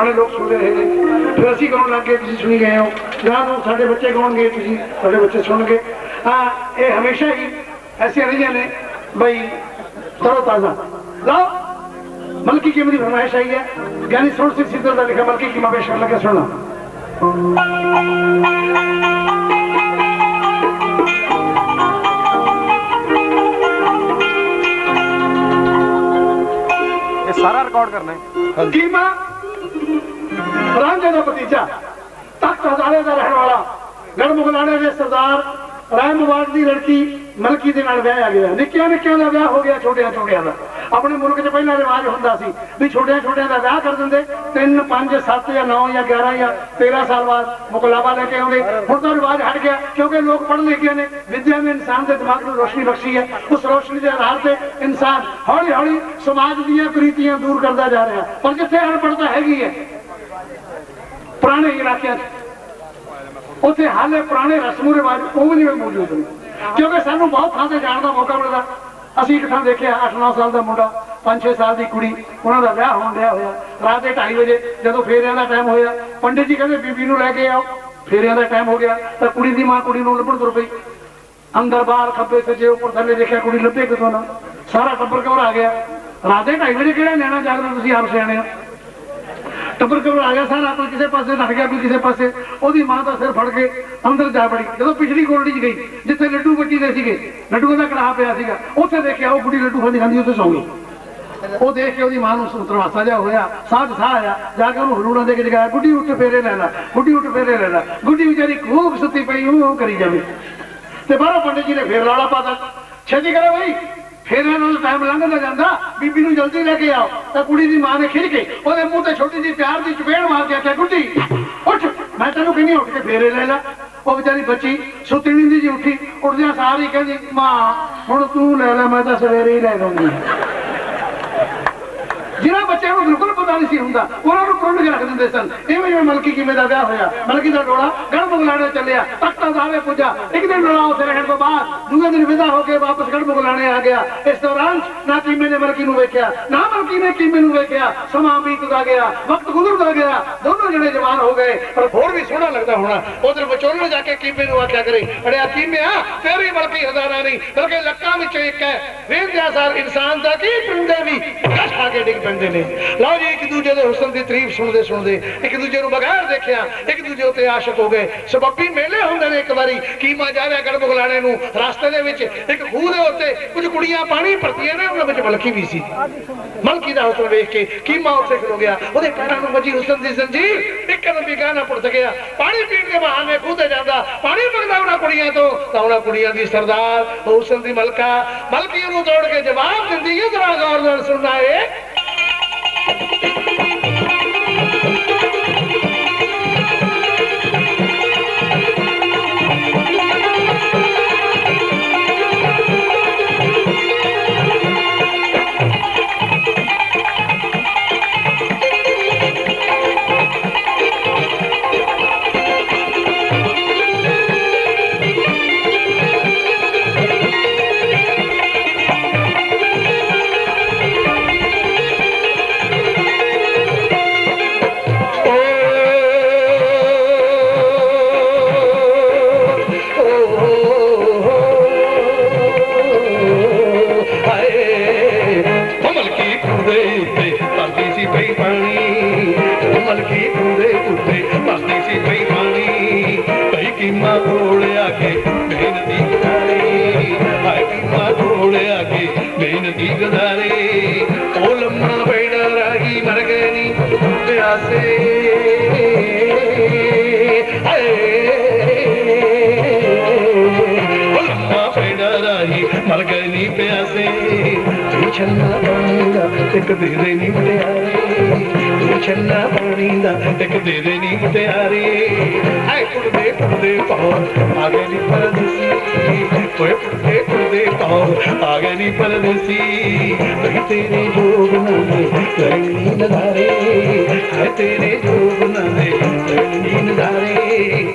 ਪੁਰਾਣੇ ਲੋਕ ਸੁਣਦੇ ਰਹੇ ਨੇ। ਫਿਰ ਅਸੀਂ ਗਾਉਣ ਲੱਗੇ ਤੁਸੀਂ ਸੁਣੀ ਗਏ ਹੋ। ਜਾਂ ਤੋਂ ਸਾਡੇ ਬੱਚੇ ਗਾਉਣਗੇ ਤੁਸੀਂ ਤੁਹਾਡੇ ਬੱਚੇ ਸੁਣਨਗੇ। ਹਾਂ ਇਹ ਹਮੇਸ਼ਾ ਹੀ ਐਸੀਆਂ ਰਹੀਆਂ ਨੇ। ਬਈ ਤਰੋ ਤਾਜ਼ਾ। ਲਓ ਮਲਕੀ ਕੀਮਤ ਦੀ ਫਰਮਾਇਸ਼ ਆਈ ਹੈ। ਗਿਆਨੀ ਸੁਣ ਸਿੰਘ ਸਿੱਧਰ ਦਾ ਲਿਖਿਆ ਮਲਕੀ ਕੀਮਾ ਪੇਸ਼ ਕਰਨ ਲੱਗੇ ਸੁਣਨਾ। ਇਹ ਸਾਰਾ ਰਿਕਾਰਡ ਕਰਨਾ ਹੈ। ਕੀਮਾ ਰਾਂਝੇ ਦਾ ਭਤੀਜਾ, ਤਖਤ ਹਜ਼ਾਰੇ ਦਾ ਰਹਿਣ ਵਾਲਾ ਗੜ ਮੁਗਲਾਣੇ ਦੇ ਸਰਦਾਰ ਰਾਏ ਮੁਬਾਰਕ ਦੀ ਲੜਕੀ ਮਲਕੀ ਦੇ ਨਾਲ ਵਿਆਹਿਆ ਗਿਆ। ਨਿੱਕਿਆਂ ਨਿੱਕਿਆਂ ਦਾ ਵਿਆਹ ਹੋ ਗਿਆ, ਛੋਟਿਆਂ ਛੋਟਿਆਂ ਦਾ। ਆਪਣੇ ਮੁਲਕ 'ਚ ਪਹਿਲਾਂ ਰਿਵਾਜ ਹੁੰਦਾ ਸੀ ਵੀ ਛੋਟਿਆਂ ਛੋਟਿਆਂ ਦਾ ਵਿਆਹ ਕਰ ਦਿੰਦੇ 3 5 7 ਜਾਂ 9 ਜਾਂ 11 ਜਾਂ 13 ਸਾਲ ਬਾਅਦ ਮੁਕਲਾਵਾ ਲੈ ਕੇ ਆਉਂਦੇ। ਹੁਣ ਤਾਂ ਰਿਵਾਜ ਹਟ ਗਿਆ, ਕਿਉਂਕਿ ਲੋਕ ਪੜ੍ਹ ਲਿਖੇ ਨੇ, ਵਿਦਿਆ ਨੇ ਇਨਸਾਨ ਦੇ ਦਿਮਾਗ ਨੂੰ ਰੋਸ਼ਨੀ ਬਖਸ਼ੀ ਹੈ। ਉਸ ਰੋਸ਼ਨੀ ਦੇ ਆਧਾਰ ਤੇ ਇਨਸਾਨ ਹੌਲੀ ਹੌਲੀ ਸਮਾਜ ਦੀਆਂ ਕੁਰੀਤੀਆਂ ਦੂਰ ਕਰਦਾ ਜਾ ਰਿਹਾ। ਪਰ ਜਿੱਥੇ ਅਣਪੜਤਾ ਹੈਗੀ ਹੈ ਪੁਰਾਣੇ ਇਲਾਕਿਆਂ 'ਚ। ਉੱਥੇ ਹਾਲੇ ਪੁਰਾਣੇ ਰਸਮੋ ਰਿਵਾਜ ਉਹ ਵੀ ਨਹੀਂ ਮੌਜੂਦ ਨੇ। ਕਿਉਂਕਿ ਸਾਨੂੰ ਬਹੁਤ ਥਾਂ ਤੇ ਜਾਣ ਦਾ ਮੌਕਾ ਮਿਲਦਾ। ਅਸੀਂ ਇੱਕ ਥਾਂ ਦੇਖਿਆ 8-9 ਸਾਲ ਦਾ ਮੁੰਡਾ 5-6 ਸਾਲ ਦੀ ਕੁੜੀ, ਉਹਨਾਂ ਦਾ ਵਿਆਹ ਹੋਣ ਡਿਆ ਹੋਇਆ। ਰਾਤ ਦੇ 2:30 ਵਜੇ ਜਦੋਂ ਫੇਰਿਆਂ ਦਾ ਟਾਈਮ ਹੋਇਆ, ਪੰਡਿਤ ਜੀ ਕਹਿੰਦੇ, ਬੀਬੀ ਨੂੰ ਲੈ ਕੇ ਆਓ। ਫੇਰਿਆਂ ਦਾ ਟਾਈਮ ਹੋ ਗਿਆ, ਤਾਂ ਕੁੜੀ ਦੀ ਮਾਂ ਕੁੜੀ ਨੂੰ ਲੱਭਣ ਤੁਰ ਪਈ। ਅੰਦਰ ਬਾਹਰ ਖੱਬੇ ਸੱਜੇ ਉੱਪਰ ਥੱਲੇ ਦੇਖਿਆ, ਕੁੜੀ ਲੱਭੇ ਕਿਤੋਂ ਨਾ। ਸਾਰਾ ਟੱਬਰ ਘਰ ਆ ਗਿਆ। ਰਾਤ ਦੇ 2:30 ਵਜੇ ਕਿਹੜਾ ਨੈਣਾ ਜਾਗਦਾ ਤੁਸੀਂ ਆਪ ਸਿਆਣੇ ਹੋ? ਟੱਬਰ ਕਬਰ ਆ ਗਿਆ ਸਾਰਾ? ਕੋਈ ਕਿਸੇ ਪਾਸੇ ਨੱਠ ਗਿਆ ਕੋਈ ਕਿਸੇ ਪਾਸੇ। ਉਹਦੀ ਮਾਂ ਦਾ ਸਿਰ ਫੜ ਕੇ ਅੰਦਰ ਜਾ ਵੜੀ। ਜਦੋਂ ਪਿਛਲੀ ਕੋਰੜੀ 'ਚ ਗਈ, ਜਿੱਥੇ ਲੱਡੂ ਬੱਟੀ ਦੇ ਸੀਗੇ ਲੱਡੂਆਂ ਦਾ ਕੜਾਹ ਪਿਆ ਸੀਗਾ, ਉੱਥੇ ਦੇਖਿਆ ਉਹ ਬੁੜੀ ਲੱਡੂ ਖਾਂਦੀ ਖਾਂਦੀ ਉੱਥੇ ਸੌਂ ਗਈ। ਉਹ ਦੇਖ ਕੇ ਉਹਦੀ ਮਾਂ ਨੂੰ ਸੁਤਰਵਾਸਾ ਜਾ ਹੋਇਆ ਸਾਹ ਸਾਹ ਆਇਆ, ਜਾ ਕੇ ਉਹਨੂੰ ਹਲੂਣਾ ਦੇ ਕੇ ਜਗਾਇਆ ਗੁੱਡੀ ਉੱਠ ਫੇਰੇ ਲੈ ਲੈ ਗੁੱਡੀ ਉੱਠ ਫੇਰੇ ਲੈ ਲੈ। ਗੁੱਡੀ ਵਿਚਾਰੀ ਖੂਬ ਸੁੱਤੀ ਪਈ ਉਹ ਉਹ ਕਰੀ ਜਾਵੇ ਤੇ ਬਾਹਰੋਂ ਪੰਡਿਤ ਜੀ ਨੇ ਫੇਰ ਲਾਲਾ ਪਾਤਾ। ਛੇਤੀ ਕਰੋ ਬਈ। ਫੇਰ ਇਹਨਾਂ ਨੂੰ ਟਾਈਮ ਲੰਘਦਾ ਜਾਂਦਾ, ਬੀਬੀ ਨੂੰ ਜਲਦੀ ਲੈ ਕੇ ਆਓ। ਤਾਂ ਕੁੜੀ ਦੀ ਮਾਂ ਨੇ ਖਿੱਚ ਕੇ ਉਹਦੇ ਮੂੰਹ ਤੇ ਛੋਟੀ ਜਿਹੀ ਪਿਆਰ ਦੀ ਚਪੇੜ ਮਾਰ ਕੇ ਆਖਿਆ, ਗੁੱਡੀ, ਉੱਠ, ਮੈਂ ਤੈਨੂੰ ਕਹਿੰਦੀ ਉੱਠ ਕੇ ਫੇਰੇ ਲੈ ਲੈ। ਉਹ ਵਿਚਾਰੀ ਬੱਚੀ ਸੁੱਤੀ ਨਹੀਂ ਦੀ ਜੀ ਉੱਠੀ, ਉੱਠਦਿਆਂ ਸਾਰੀ ਕਹਿੰਦੀ, ਮਾਂ, ਹੁਣ ਤੂੰ ਲੈ ਲੈ, ਮੈਂ ਤਾਂ ਸਵੇਰੇ ਹੀ ਲੈ ਲਵਾਂਗੀ ਜਿਹਨਾਂ ਬੱਚਿਆਂ ਨੂੰ ਬਿਲਕੁਲ ਪਤਾ ਨਹੀਂ ਸੀ ਹੁੰਦਾ, ਉਹਨਾਂ ਨੂੰ ਪੁੰਨ ਕੇ ਰੱਖ ਦਿੰਦੇ ਸਨ। ਇਵੇਂ ਜਿਵੇਂ ਮਲਕੀ ਕਿਵੇਂ ਦਾ ਵਿਆਹ ਹੋਇਆ। ਮਲਕੀ ਦਾ ਡੋਲਾ ਗੜ ਚੱਲਿਆ, ਤਖਤਾਂ ਦਾਵੇ ਪੁੱਜਾ, ਇੱਕ ਦਿਨ ਡੋਲਾ ਉੱਥੇ ਰਹਿਣ ਤੋਂ ਬਾਅਦ। ਦੂਜੇ ਦਿਨ ਵਿਦਾ ਹੋ ਕੇ ਵਾਪਸ ਗੜ ਬਗਲਾਣੇ ਆ ਗਿਆ। ਇਸ ਦੌਰਾਨ ਨਾ ਕੀਮੇ ਨੇ ਮਲਕੀ ਨੂੰ ਵੇਖਿਆ, ਨਾ ਮਲਕੀ ਨੇ ਕੀਮੇ ਨੂੰ ਵੇਖਿਆ। ਸਮਾਂ ਬੀਤਦਾ ਗਿਆ, ਵਕਤ ਗੁਜ਼ਰਦਾ ਗਿਆ। ਦੋਨੋਂ ਜਣੇ ਜਵਾਨ ਹੋ ਗਏ, ਪਰ ਹੋਰ ਵੀ ਸੋਹਣਾ ਲੱਗਦਾ ਹੋਣਾ। ਉਧਰ ਵਿਚੋਲਣ ਜਾ ਕੇ ਕੀਮੇ ਨੂੰ ਆਖਿਆ ਕਰੇ, ਅੜਿਆ ਕੀਮਿਆ, ਤੇਰੀ ਮਲਕੀ ਹਜ਼ਾਰਾਂ ਨਹੀਂ ਬਲਕਿ ਲੱਖਾਂ ਵਿੱਚੋਂ ਇੱਕ ਹੈ। ਵੇਖਦਿਆਂ ਸਾਰ ਇਨਸਾਨ ਦਾ ਕੀ ਪਿੰਡੇ ਵੀ ਕਸ਼ ਖਾ ਕੇ ਡਿੱਗ ਪੈਂਦੇ ਨੇ। ਲਓ ਜੀ, ਇੱਕ ਦੂਜੇ ਦੇ ਹੁਸਨ ਦੀ ਤਾਰੀਫ ਸੁਣਦੇ ਸੁਣਦੇ, ਇੱਕ ਦੂਜੇ ਨੂੰ ਬਗੈਰ ਦੇਖਿਆ, ਇੱਕ ਦੂਜੇ ਉੱਤੇ ਆਸ਼ਿਕ ਹੋ ਗਏ। ਸਬੱਬੀ ਮੇਲੇ ਹੁੰਦੇ ਨੇ ਇੱਕ ਵਾਰੀ, ਕੀਮਾ ਜਾ ਰਿਹਾ ਗੜ ਬਗਲਾਣੇ ਨੂੰ, ਰਸਤੇ ਦੇ ਵਿੱਚ ਇੱਕ ਖੂਹ ਦੇ ਉੱਤੇ ਕੁਝ ਕੁੜੀਆਂ ਪਾਣੀ ਭਰਤੀਆਂ ਨੇ, ਉਹਨਾਂ ਵਿੱਚ ਮਲਕੀ ਵੀ ਸੀ। ਮਲਕੀ ਦਾ ਹੁਸਨ ਵੇਖ ਕੇ ਕੀਮਾ ਉੱਥੇ ਖਲੋ ਗਿਆ। ਉਹਦੇ ਪੈਰਾਂ ਨੂੰ ਵੱਜੀ ਹੁਸਨ ਦੀ ਜ਼ੰਜੀਰ ਇੱਕ ਕਦਮ ਵੀ ਗਾਣਾ ਪੁੱਟ ਗਿਆ ਪਾਣੀ ਪੀਣ ਦੇ ਬਹਾਨੇ ਖੂਹ ਤੇ ਜਾਂਦਾ। ਪਾਣੀ ਮੰਗਦਾ ਉਹਨਾਂ ਕੁੜੀਆਂ ਤੋਂ। ਤਾਂ ਉਹਨਾਂ ਕੁੜੀਆਂ ਦੀ ਸਰਦਾਰ ਹੁਸਨ ਦੀ ਮਲਕਾ, ਮਲਕੀ ਉਹਨੂੰ ਤੋੜ ਕੇ ਜਵਾਬ ਦਿੰਦੀ ਹੈ, ਜਰਾ ਗੌਰ ਨਾਲ ਸੁਣਨਾ ਏ ਹਾਏ ਉਹ ਲੰਮਾ ਬੈਠਾ ਰਾਗੀ ਮਰ ਗਏ ਨੀ ਪਿਆਸੇ ਤੂੰ ਛੰਨਾ ਪਾਣੀ ਦਾ। ਇੱਕ ਦੇ ਦੇ ਨੀ ਪਿਆਰੇ ਤੂੰ ਛੰਨਾ ਪਾਣੀ ਦਾ ਕੁੜਦੇ ਕੁੜਦੇ ਪਾਉ। ਆ ਨੀ ਪਰਦੇਸੀ। ਓਏ ਕੁੜਦੇ ਕੁੜਦੇ ਪਾਉ। ਆ ਨੀ ਪਰਦੇਸੀ। ਓਏ ਤੇਰੇ ਜੋਗ ਨਾਲੇ ਕਰਨੀ ਨਜ਼ਾਰੇ ਹਾਏ, ਤੇਰੇ ਜੋਗ ਨਾਲੇ ਕਰਨੀ ਨਜ਼ਾਰੇ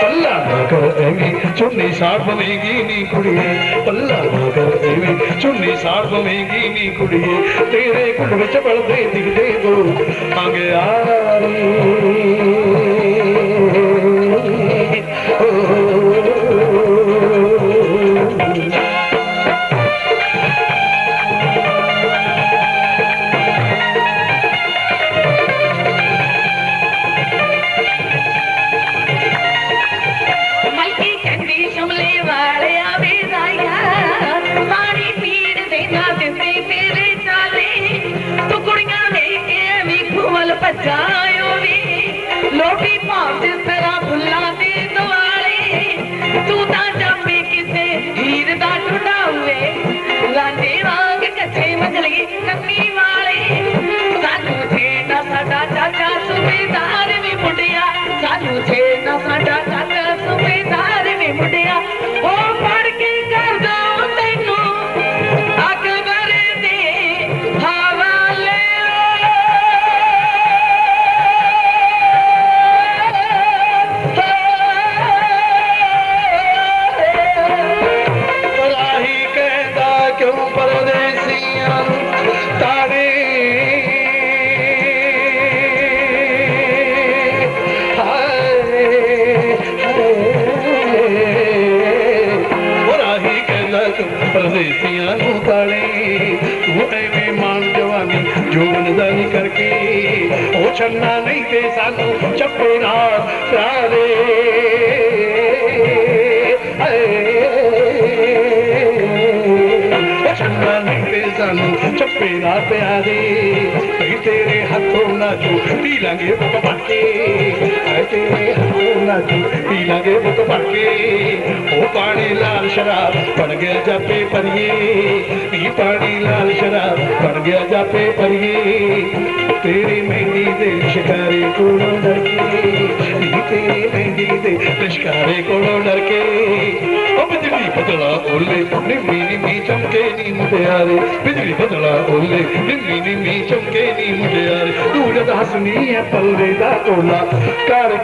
ਪੱਲਾ ਨਾ ਕਰ ਐਵੇਂ, ਚੁੰਨੀ ਸਾੜ ਬਵੇਗੀ ਨੀ ਕੁੜੀਏ। ਪੱਲਾ ਨਾ ਕਰ ਐਵੇਂ, ਚੁੰਨੀ ਨੀ ਸਾੜ ਪਵੇਂਗੀ ਨੀ ਕੁੜੀਏ। ਤੇਰੇ ਕੁੱਟ ਵਿੱਚ ਬਲਦੇ ਦਿਖਦੇ ਦੋ। ਅੰਗਿਆਰੀ ਉਹ ਨਹੀਂ ਤੇ ਸਾਨੂੰ ਚੱਪੇ ਨਾਲ ਤਾਰੇ ਚੰਗਾ ਨਹੀਂ ਤੇ ਸਾਨੂੰ ਚੱਪੇ ਨਾਲ ਪਿਆਰੇ। ਤੇਰੇ ਹੱਥੋਂ ਨਾ ਜੋ ਪੀ ਲਾਂਗੇ ਬੁੱਕ ਬਾਕੇ ਐ ਤੇਰੇ ਪੀ ਲਾਂਗੇ ਬੁੱਕ ਬਾਕੇ ਉਹ ਪਾਣੀ ਲਾਲ ਸ਼ਰਾਬ ਬਣ ਗਿਆ ਜਾਪੇ ਪਰੀਏ। ਪੀ ਪਾਣੀ ਲਾਲ ਸ਼ਰਾਬ ਬਣ ਗਿਆ ਜਾਪੇ ਪਰੀਏ। ਤੇਰੀ ਮਹਿੰਦੀ ਦੇ ਸ਼ਿਕਾਰੇ ਕੋਲੋਂ ਡਰ ਕੇ। ਤੇਰੀ ਮਹਿੰਦੀ ਦੇ ਲਿਸ਼ਕਾਰੇ ਕੋਲੋਂ ਡਰ ਕੇ। ਉਹ ਬਿਜਲੀ ਬਦਲਾ ਓਲੇ ਨਿੰਮੀ ਨਿੰਮੀ ਚਮਕੇ ਨੀ ਮੁਟਿਆਰੇ ਬਿਜਲੀ ਬਦਲਾ ਓਲੇ ਨਿੰਮੀ ਨਿੰਮੀ ਚਮਕੇ ਨੀ ਮੁਟਿਆਰੇ ਤੂੰ ਜਦ ਹਸਨੀ ਹੈ ਪੱਲੇ ਦਾ ਟੋਲਾ ਕਰਕੇ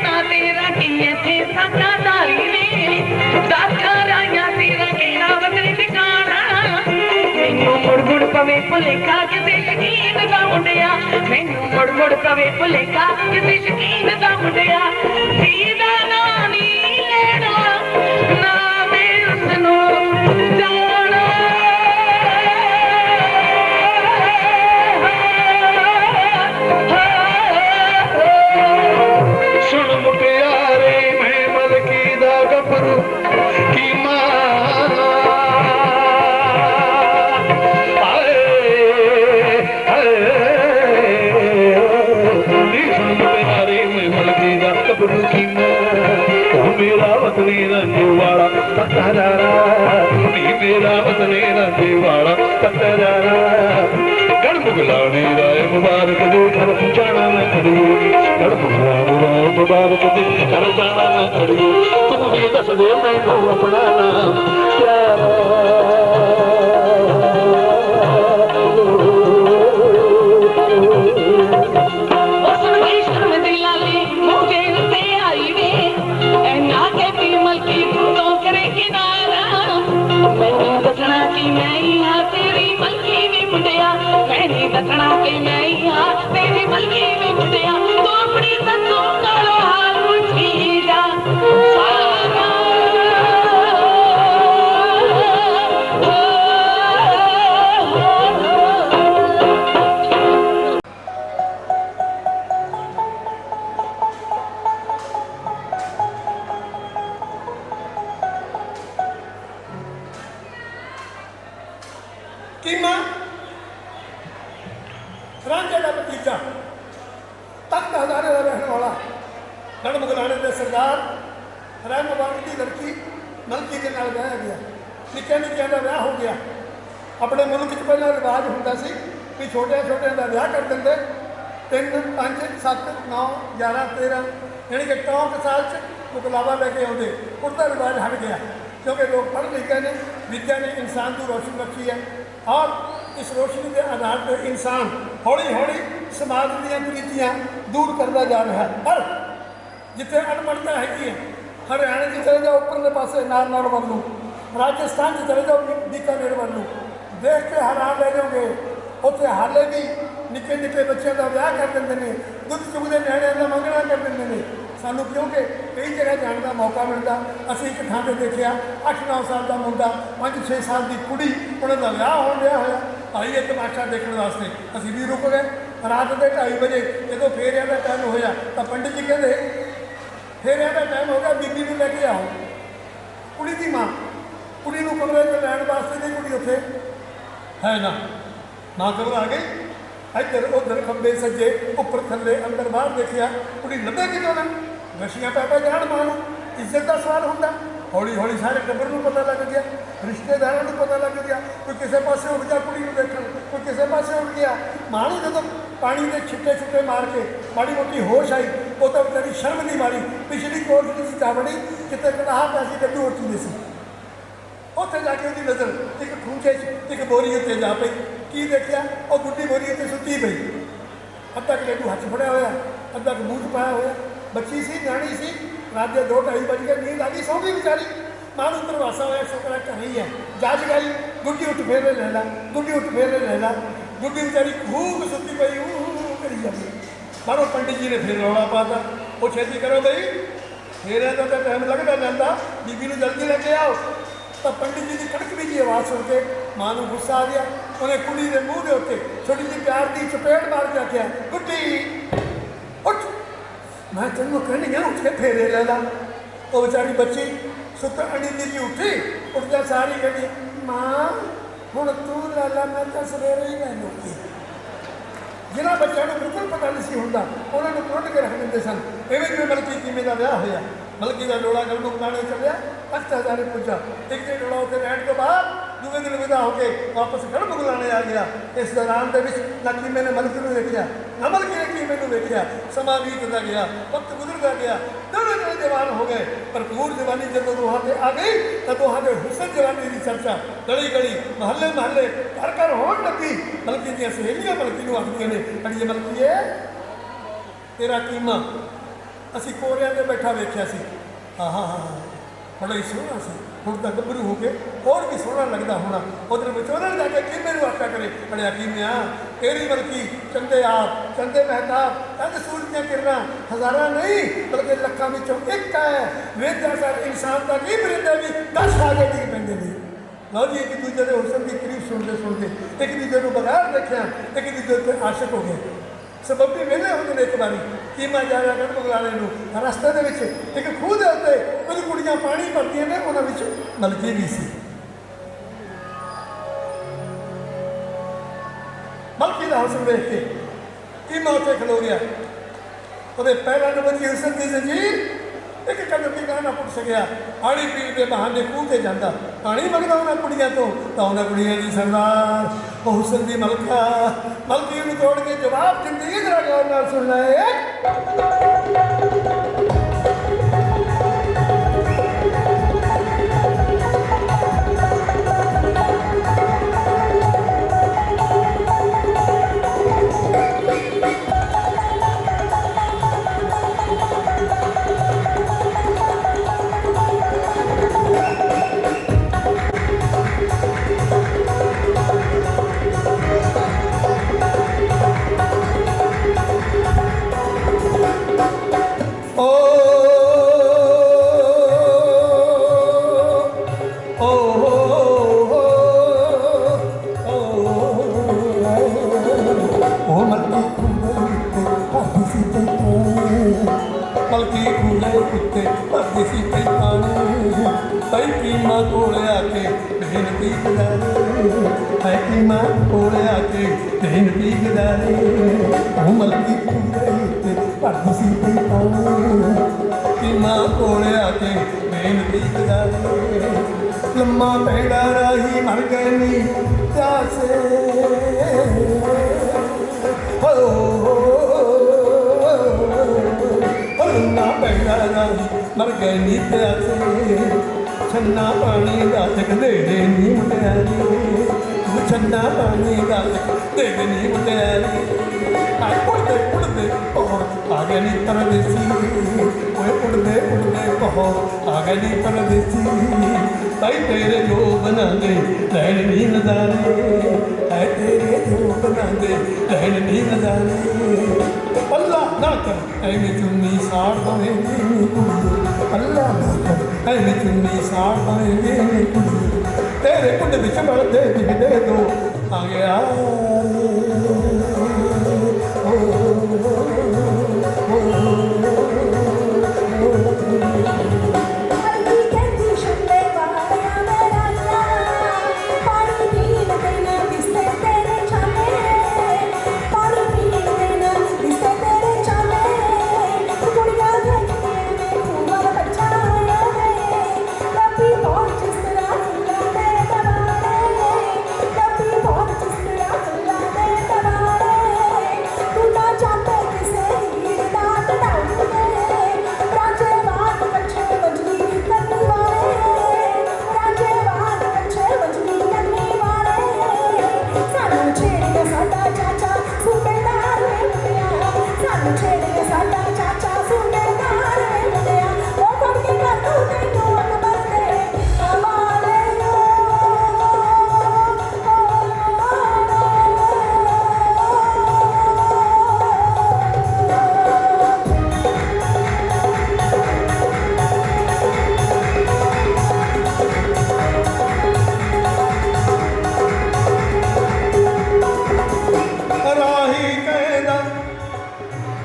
ਪਵੇ ਭੁਲੇਖਾ ਕਿਸੇ ਸ਼ਕੀਨ ਦਾ ਮੁੰਡਿਆ ਮੈਨੂੰ ਮੁੜ ਮੁੜ ਪਵੇ ਭੁਲੇਖਾ ਕਿਸੇ ਸ਼ਕੀਨ ਦਾ ਮੁੰਡਿਆ ਮੁਬਾਰਕ ਦੇ ਘਰ ਜਾਣਾ ਮੈਂ ਖੜੀ ਤੂੰ ਵੀ ਦੱਸ ਦੇ ਮੈਨੂੰ ਆਪਣਾ ਨਾਮ ਉਸ ਰਾਂਝੇ ਦਾ ਭਤੀਜਾ, ਤਖਤ ਹਜ਼ਾਰੇ ਦਾ ਰਹਿਣ ਵਾਲਾ ਲੜ ਮੁਗਲਾਣੇ ਦੇ ਸਰਦਾਰ ਰਹਿਮਵਾਨ ਦੀ ਲੜਕੀ, ਮਲਕੀ ਦੇ ਨਾਲ ਵਿਆਹ ਗਿਆ। ਨਿੱਕੇ ਨਿੱਕਿਆਂ ਦਾ ਵਿਆਹ ਹੋ ਗਿਆ। ਆਪਣੇ ਮੁਲਕ 'ਚ ਪਹਿਲਾਂ ਰਿਵਾਜ ਹੁੰਦਾ ਸੀ ਵੀ ਛੋਟਿਆਂ ਛੋਟਿਆਂ ਦਾ ਵਿਆਹ ਕਰ ਦਿੰਦੇ। 3 5 7 9 11 13 ਯਾਨੀ ਕਿ 64 ਸਾਲ ਚ ਮੁਕਲਾਵਾ ਲੈ ਕੇ ਆਉਂਦੇ। ਉਹਦਾ ਰਿਵਾਜ ਹਟ ਗਿਆ, ਕਿਉਂਕਿ ਲੋਕ ਪੜ੍ਹ ਲਿਖੇ ਨੇ, ਵਿਦਿਆ ਨੇ ਇਨਸਾਨ ਨੂੰ ਰੋਸ਼ਨੀ ਰੱਖੀ ਹੈ। ਔਰ ਇਸ ਰੋਸ਼ਨੀ ਦੇ ਆਧਾਰ ਤੇ ਇਨਸਾਨ ਹੌਲੀ ਹੌਲੀ ਸਮਾਜ ਦੀਆਂ ਕੁਰੀਤੀਆਂ ਦੂਰ ਕਰਦਾ ਜਾ ਰਿਹਾ ਹੈ। ਪਰ ਜਿੱਥੇ ਅਨਮਨਤਾ ਹੈਗੀ ਹੈ ਹਰਿਆਣੇ 'ਚ ਚਲੇ ਜਾਓ ਉੱਪਰਲੇ ਪਾਸੇ ਨਾਰਨੌਲ ਵੱਲ ਨੂੰ ਰਾਜਸਥਾਨ 'ਚ ਚਲੇ ਜਾਓ ਬੀਕਾਨੇਰ ਵੱਲ ਨੂੰ ਦੇਖ ਕੇ ਹੈਰਾਨ ਰਹਿ ਜਾਓਗੇ ਉੱਥੇ ਹਾਲੇ ਵੀ ਨਿੱਕੇ ਨਿੱਕੇ ਬੱਚਿਆਂ ਦਾ ਵਿਆਹ ਕਰ ਦਿੰਦੇ ਨੇ, ਦੁੱਧ ਚੁਗਦੇ ਨਿਆਣਿਆਂ ਦਾ ਮੰਗਣਾ ਕਰ ਦਿੰਦੇ ਨੇ। ਸਾਨੂੰ ਕਿਉਂਕਿ ਕਈ ਜਗ੍ਹਾ ਜਾਣ ਦਾ ਮੌਕਾ ਮਿਲਦਾ। ਅਸੀਂ ਇੱਕ ਥਾਂ ਤੇ ਦੇਖਿਆ 8-9 ਸਾਲ ਦਾ ਮੁੰਡਾ 5-6 ਸਾਲ ਦੀ ਕੁੜੀ, ਉਹਨਾਂ ਦਾ ਵਿਆਹ ਹੋ ਡਿਆ ਹੋਇਆ। ਭਾਈ ਇਹ ਤਮਾਸ਼ਾ ਦੇਖਣ ਵਾਸਤੇ। ਅਸੀਂ ਵੀ ਰੁਕ ਗਏ। ਰਾਤ ਦੇ 2:30 ਵਜੇ ਜਦੋਂ ਫੇਰਿਆਂ ਦਾ ਟਾਈਮ ਹੋਇਆ, ਤਾਂ ਪੰਡਿਤ ਜੀ ਕਹਿੰਦੇ, ਫੇਰਿਆਂ ਦਾ ਟਾਈਮ ਹੋ ਗਿਆ, ਬੀਬੀ ਨੂੰ ਲੈ ਕੇ ਆਓ। ਕੁੜੀ ਦੀ ਮਾਂ, ਕੁੜੀ ਨੂੰ ਕਮਰੇ 'ਚ ਲੈਣ ਵਾਸਤੇ ਨਹੀਂ ਕੁੜੀ ਉੱਥੇ। ਹੈ ਨਾ? ਮਾਂ ਘਬਰਾ ਗਈ। ਇੱਧਰ ਉੱਧਰ ਖੰਬੇ ਸੱਜੇ, ਉੱਪਰ ਥੱਲੇ, ਅੰਦਰ ਬਾਹਰ ਦੇਖਿਆ, ਕੁੜੀ ਲੱਭੇ ਕਿਦੋਂ ਨਾ? ਨਸ਼ੀਆਂ ਪੈ ਪੈ ਜਾਣ ਮਾਂ ਨੂੰ। ਇੱਜ਼ਤ ਦਾ ਸਵਾਲ ਹੁੰਦਾ। ਹੌਲੀ ਹੌਲੀ ਸਾਰੇ ਟੱਬਰ ਨੂੰ ਪਤਾ ਲੱਗ ਗਿਆ, ਰਿਸ਼ਤੇਦਾਰਾਂ ਨੂੰ ਪਤਾ ਲੱਗ ਗਿਆ, ਕੋਈ ਕਿਸੇ ਪਾਸੇ ਉੱਡ ਗਿਆ ਕੁੜੀ ਨੂੰ ਦੇਖਣ, ਕੋਈ ਕਿਸੇ ਪਾਸੇ ਉੱਡ ਗਿਆ। ਮਾਂ ਜਦੋਂ ਪਾਣੀ ਦੇ ਛਿੱਟੇ ਛੁੱਟੇ ਮਾਰ ਕੇ ਮਾੜੀ ਮੋਟੀ ਹੋਸ਼ ਆਈ, ਉਹ ਤਾਂ ਵਿਚਾਰੀ ਸ਼ਰਮ ਨਹੀਂ ਮਾਰੀ। ਪਿਛਲੀ ਕੋਰਟ ਦੀ ਚਾਵੜੀ ਕਿਤੇ ਕੜਾਹ ਪੈਸੀ ਕੱਢੂ ਉੱਠੀ ਸੀ। ਉੱਥੇ ਜਾ ਕੇ ਉਹਦੀ ਨਜ਼ਰ ਇੱਕ ਖੂੰਚੇ 'ਚ, ਇੱਕ ਬੋਰੀ ਉੱਤੇ ਜਾ ਪਈ। ਕੀ ਦੇਖਿਆ? ਉਹ ਗੁੱਡੀ ਬੋਰੀ ਉੱਤੇ ਸੁੱਤੀ ਪਈ। ਅੱਧਾ ਕਿ ਲੱਡੂ ਹੱਥ ਫੜਿਆ ਹੋਇਆ, ਅੱਧਾ ਕਿ ਮੂੰਹ ਪਾਇਆ ਹੋਇਆ। ਬੱਚੀ ਸੀ, ਨਿਆਣੀ ਸੀ ਰਾਤ ਦੇ ਦੋ ਢਾਈ ਵਜ ਕੇ ਨੀਂਦ ਆ ਗਈ, ਸੌਂ ਗਈ ਵਿਚਾਰੀ। ਮਾਂ ਨੂੰ ਦਰਵਾਸਾ ਹੋਇਆ ਸ਼ੁਕਰ ਹੈ ਘਰ ਹੀ ਹੈ ਜਾ ਜਗਾਈ ਗੁੱਡੀ ਉੱਠ ਫੇਰ ਲੈ ਲਾ, ਗੁੱਡੀ ਉੱਠ ਫੇਰੇ ਲੈ ਲਾ। ਗੁੱਡੀ ਵਿਚਾਰੀ ਖੂਬ ਸੁੱਤੀ ਪਈ ਉਹ ਕਰੀ ਜਾਂਦੀ। ਬਾਹਰੋਂ ਪੰਡਿਤ ਜੀ ਨੇ ਫਿਰ ਰੌਲਾ ਪਾਤਾ। ਉਹ ਛੇਤੀ ਕਰੋ ਬਈ। ਫੇਰ ਇਹਦਾ ਤਾਂ ਟਾਈਮ ਲੱਗਦਾ ਜਾਂਦਾ। ਬੀਬੀ ਨੂੰ ਜਲਦੀ ਲੈ ਕੇ ਆਓ। ਤਾਂ ਪੰਡਿਤ ਜੀ ਦੀ ਕੜਕਵੀਂ ਜੀ ਆਵਾਜ਼ ਸੁਣ ਕੇ ਮਾਂ ਨੂੰ ਗੁੱਸਾ ਆ ਗਿਆ। ਉਹਨੇ ਕੁੜੀ ਦੇ ਮੂੰਹ ਦੇ ਉੱਤੇ ਛੋਟੀ ਜਿਹੀ ਪਿਆਰ ਦੀ ਚਪੇੜ ਮਾਰ ਕੇ ਆਖਿਆ, ਗੁੱਡੀ ਮੈਂ ਤੈਨੂੰ ਕਹਿੰਦੀ ਆ ਉੱਠ ਕੇ ਫੇਰੇ ਲੈ ਲਾ। ਉਹ ਵਿਚਾਰੀ ਬੱਚੀ ਸੁੱਤ ਅੜੀ ਦੀ ਉੱਠੀ, ਉੱਠਦਾ ਸਾਰੀ ਕਹਿੰਦੀ, ਮਾਂ, ਹੁਣ ਤੂੰ ਲੈ ਲਾ, ਮੈਂ ਤਾਂ ਸਵੇਰੇ ਹੀ ਲੈ ਲੂੰਗੀ ਜਿਨ੍ਹਾਂ ਬੱਚਿਆਂ ਨੂੰ ਬਿਲਕੁਲ ਪਤਾ ਨਹੀਂ ਸੀ ਹੁੰਦਾ, ਉਹਨਾਂ ਨੂੰ ਕੁੱਟ ਕੇ ਰੱਖ ਦਿੰਦੇ ਸਨ। ਐਵੇਂ ਜਿਵੇਂ ਮਲਕੀ ਕਿਵੇਂ ਦਾ ਵਿਆਹ ਹੋਇਆ। ਮਲਕੀ ਦਾ ਲੋੜਾ ਗੱਲ ਨੂੰ ਕਾਣੇ ਚੱਲਿਆ ਤਖਤਾ ਜਾਣੇ ਪੁੱਜਾ। ਇੱਕ ਦਿਨ ਲੋੜਾ ਉੱਤੇ ਰਹਿਣ ਤੋਂ ਬਾਅਦ ਦੂਵੇਂ ਦਿਨ ਵਿਦਾ ਹੋ ਕੇ ਵਾਪਸ ਘਰ ਬੁਲਾਣੇ ਆ ਗਿਆ। ਇਸ ਦੌਰਾਨ ਦੇ ਵਿੱਚ ਨਾ ਕਿ ਮੈਨੇ ਮਲਕੀ ਨੂੰ ਵੇਖਿਆ, ਨਾ ਮਲਕੀ ਨੇ ਕੀ ਮੈਨੂੰ ਵੇਖਿਆ, ਸਮਾਂ ਬੀਤਦਾ ਗਿਆ, ਵਕਤ ਗੁਜ਼ਰਦਾ ਗਿਆ, ਦੋਵੇਂ ਜਣੇ ਜਵਾਨ ਹੋ ਗਏ। ਭਰਪੂਰ ਜਵਾਨੀ ਜਦੋਂ ਦੋਹਾਂ ਤੇ ਆ ਗਈ, ਤਾਂ ਦੋਹਾਂ ਦੇ ਹੁਸਨ ਜਵਾਨੀ ਦੀ ਚਰਚਾ ਗਲੀ ਗਲੀ, ਮਹੱਲੇ ਮਹੱਲੇ, ਘਰ ਘਰ ਹੋਣ ਲੱਗੀ। ਮਲਕੀ ਦੀਆਂ ਸਹੇਲੀਆਂ ਮਲਕੀ ਨੂੰ ਆਖਦੀਆਂ ਨੇ, ਅੜੀਏ ਮਲਕੀਏ ਤੇਰਾ ਕੀਮਾ ਅਸੀਂ ਕੋਰਿਆਂ ਤੇ ਬੈਠਾ ਵੇਖਿਆ ਸੀ। ਹਾਂ ਹਾਂ ਹਾਂ। ਬੜਾ ਹੀ ਸੋਹਣਾ ਸੀ। ਹੁਣ ਤਾਂ ਗੱਭਰੂ ਹੋ ਕੇ ਹੋਰ ਵੀ ਸੋਹਣਾ ਲੱਗਦਾ ਹੋਣਾ। ਉਧਰ ਵਿਚੋਲਣ ਜਾ ਕੇ ਕਿਵੇਂ ਮੈਨੂੰ ਆਖਿਆ ਕਰੇ? ਬੜਿਆ ਕੀਮਿਆ ਤੇਰੀ ਮਲਕੀ ਚੰਦੇ ਆਪ ਚੰਦੇ ਮਹਿਤਾਬ, ਤਦ ਸੂਰਜ ਦੀਆਂ ਕਿਰਨਾਂ, ਹਜ਼ਾਰਾਂ ਨਹੀਂ, ਬਲਕਿ ਲੱਖਾਂ ਵਿੱਚੋਂ ਇੱਕ ਹੈ। ਵੇਦਾਂ ਸਾਰ ਇਨਸਾਨ ਦਾ ਕੀ ਬਰਿੰਦੇ ਵੀ 10 ਆਗੇ ਡਿੱਗ ਪੈਂਦੇ ਨੇ। ਲਓ ਜੀ, ਇੱਕ ਦੂਜੇ ਦੇ ਹੁਸਨ ਦੀ ਕਰੀਬ ਸੁਣਦੇ ਸੁਣਦੇ, ਇੱਕ ਦੂਜੇ ਨੂੰ ਬਗੈਰ ਦੇਖਿਆ, ਇੱਕ ਦੂਜੇ ਉੱਤੇ ਆਸ਼ਿਕ ਹੋ ਗਏ। ਸਬੱਬੀ ਵੀ ਵੇਲੇ ਹੁੰਦੇ ਨੇ ਇੱਕ ਵਾਰੀ। ਕੀਮਾ ਜਾ ਰਿਹਾ ਗੜ ਬਗਲਾਣੇ ਨੂੰ? ਰਸਤੇ ਦੇ ਵਿੱਚ ਇੱਕ ਖੂਹ ਦੇ ਉੱਤੇ ਕੁਝ ਕੁੜੀਆਂ ਪਾਣੀ ਭਰਦੀਆਂ ਨੇ, ਉਹਨਾਂ ਵਿੱਚ ਮਲਕੀ ਵੀ ਸੀ। ਮਲਕੀ ਦਾ ਹੁਸਨ ਵੇਖ ਕੇ ਕੀਮਾ ਉੱਤੇ ਖਲੋ ਗਿਆ। ਉਹਦੇ ਪੈਰਾਂ ਨੂੰ ਬੰਦੀ ਹਸਨ ਦੀ ਜ਼ੰਜੀਰ ਇੱਕ ਕਦਮ ਵੀ ਨਾ ਪੁੱਟ ਸਕਿਆ ਪਾਣੀ ਪੀਣ ਦੇ ਬਹਾਨੇ ਖੂਹ ਤੇ ਜਾਂਦਾ, ਪਾਣੀ ਮੰਗਦਾ ਉਹਨਾਂ ਕੁੜੀਆਂ ਤੋਂ, ਤਾਂ ਉਹਨਾਂ ਕੁੜੀਆਂ ਦੀ ਸਰਦਾਰ, ਉਹ ਹੁਸਨ ਦੀ ਮਲਕਾ, ਮਲਕੀ ਨੂੰ ਤੋੜ ਕੇ ਜਵਾਬ ਦਿੰਦੀ ਹੈ ਗੌਰ ਨਾਲ ਸੁਣਨਾ ਲੈ। ਮਰ ਗਈ ਪਿਆਸੇ ਹੋ ਨਾ ਪੈਣਾ ਨਾ ਮਰ ਗਈ ਨੀ ਪਿਆਸੇ ਛੰਨਾ ਪਾਣੀ ਦਾ ਤਕਦੇੜੇ ਨੀ ਮੁਟਿਆ ਤੂੰ ਛੰਨਾ ਪਾਣੀ ਦਾ ਤਕਦੇੜੇ ਨੀ ਮੁਟਿਆ ਆ ਕੁੜਦੇ ਕੁੜਦੇ ਉਹ ਆ ਗਏ ਨੀ ਪਰਦੇਸੀ ਓਏ ਕੁੜਦੇ ਕੁੜਦੇ ਉਹ ਆ ਗਏ ਨੀ ਪਰਦੇਸੀ। ਭਾਈ ਤੇਰੇ ਜੋ ਬਣਾਉਂਦੇ ਲੈਣ ਨੀ ਨਜ਼ਾਰੇ ਐ ਤੇਰੇ ਜੋ ਬਣਾਉਂਦੇ ਲੈਣ ਨੀ ਨਜ਼ਾਰੇ ਅੱਲਾ ਨਾ ਕਰ, ਐਵੇਂ ਚੁੰਨੀ ਸਾੜ ਦਵੇਂ ਨੀ ਕੁੜੀ ਅੱਲਾ ਨਾ ਕਰ, ਐਵੇਂ ਚੁੰਨੀ ਸਾੜ ਦਵੇਂ ਨੀ ਕੁੜੀ ਤੇਰੇ ਕੁੰਡ ਵਿੱਚ ਬਣਦੇ ਦਿਖਦੇ ਦੋ ਆ ਗਿਆ।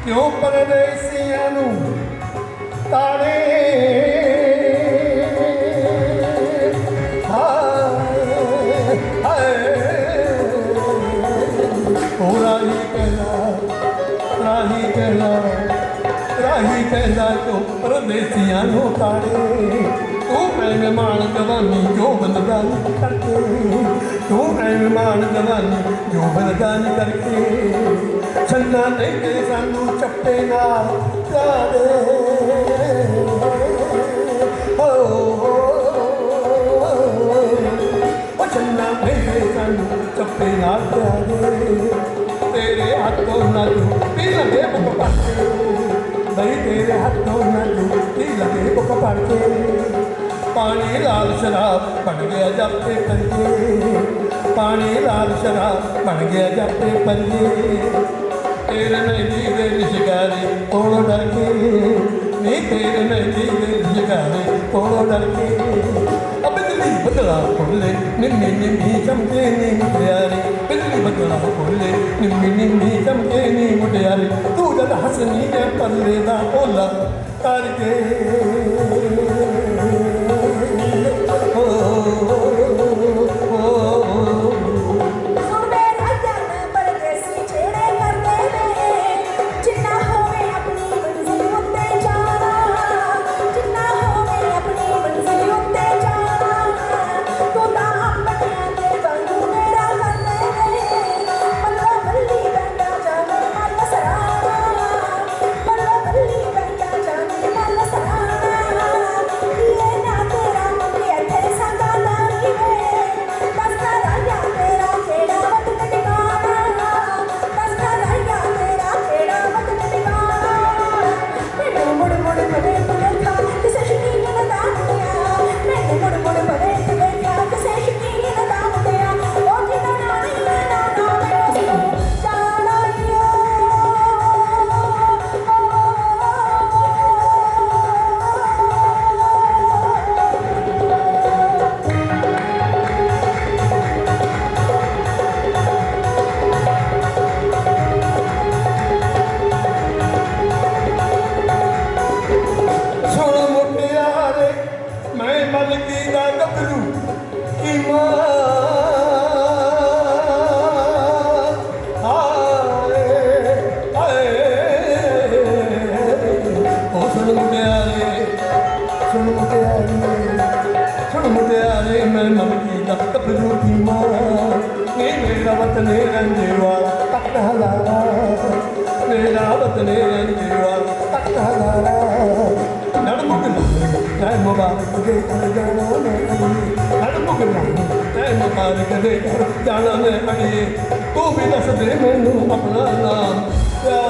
ਕਿਉਂ ਪਰਦੇਸੀਆਂ ਨੂੰ ਤਾੜੇ? ਹਾਏ ਹਾਏ। ਰਾਹੀ ਕਹਿੰਦਾ ਰਾਹੀ ਕਹਿੰਦਾ ਰਾਹੀ ਕਹਿੰਦਾ ਕਿਉਂ ਪਰਦੇਸੀਆਂ ਨੂੰ ਤਾੜੇ? ਤੂੰ ਮਹਿਮਾਨ ਜਵਾਨੀ ਜੋ ਬੰਦਾ ਕਰਕੇ? ਤੂੰ ਮਹਿਮਾਨ ਜਵਾਨੀ ਜੋ ਬੰਦਾ ਕਰਕੇ? ਛੰਨਾ ਨਹੀਂ ਦੇ ਸਾਨੂੰ ਚੱਪੇ ਨਾਲ ਚਾਦੇ ਹੋ ਉਹ ਛੰਨਾ ਨਹੀਂ ਸਾਨੂੰ ਚੱਪੇ ਨਾਲ ਚਾਦੇ ਤੇਰੇ ਹੱਥੋਂ ਨਾਲ ਪੀ ਲਗੇ ਬੁੱਕ ਪੜਕੇ ਬਈ ਤੇਰੇ ਹੱਥੋਂ ਨਾਲ ਪੀ ਲਵੇ ਬੁੱਕ ਪੜਕੇ ਪਾਣੀ ਲਾਲ ਸ਼ਰਾਬ ਬਣ ਗਿਆ ਜਾਪੇ ਪੰਜੇ। ਪਾਣੀ ਲਾਲ ਸ਼ਰਾਬ ਬਣ ਗਿਆ ਜਾਪੇ ਪੰਜੇ। ਤੇਰੇ ਮਹਿੰਦੀ ਦੇ ਰਿਸ਼ਗਾਰੇ ਕੋਲੋਂ ਡਰ ਕੇ ਨੀ ਤੇਰੇ ਮਹਿੰਦੀ ਦੇ ਰਿਸ਼ਗਾਰੇ ਕੋਲੋਂ ਡਰ ਕੇ ਬਿਜਲੀ ਬਦਲਾ ਖੋਲੇ, ਨਿੰਮੀ ਨਿੰਮੀ ਚਮਕੇ ਨੀ ਮੁਟਿਆਰੇ। ਬਿਜਲੀ ਬਦਲਾ ਖੋਲੇ, ਨਿੰਮੀ ਨਿੰਮੀ ਚਮਕੇ ਨੀ ਮੁਟਿਆਰੇ। ਤੂੰ ਜਦ ਹਸਨੀ ਦੇ ਪੱਲੇ ਦਾ ਓਲਾ ਕਰਕੇ। ਮਾਰ ਕੇ ਕਰ ਜਾਣਾ ਮੈਂ ਅੜੀਏ ਤੂੰ ਵੀ ਦੱਸ ਦੇ ਮੈਨੂੰ ਆਪਣਾ ਨਾਮ ਪਿਆਰਾ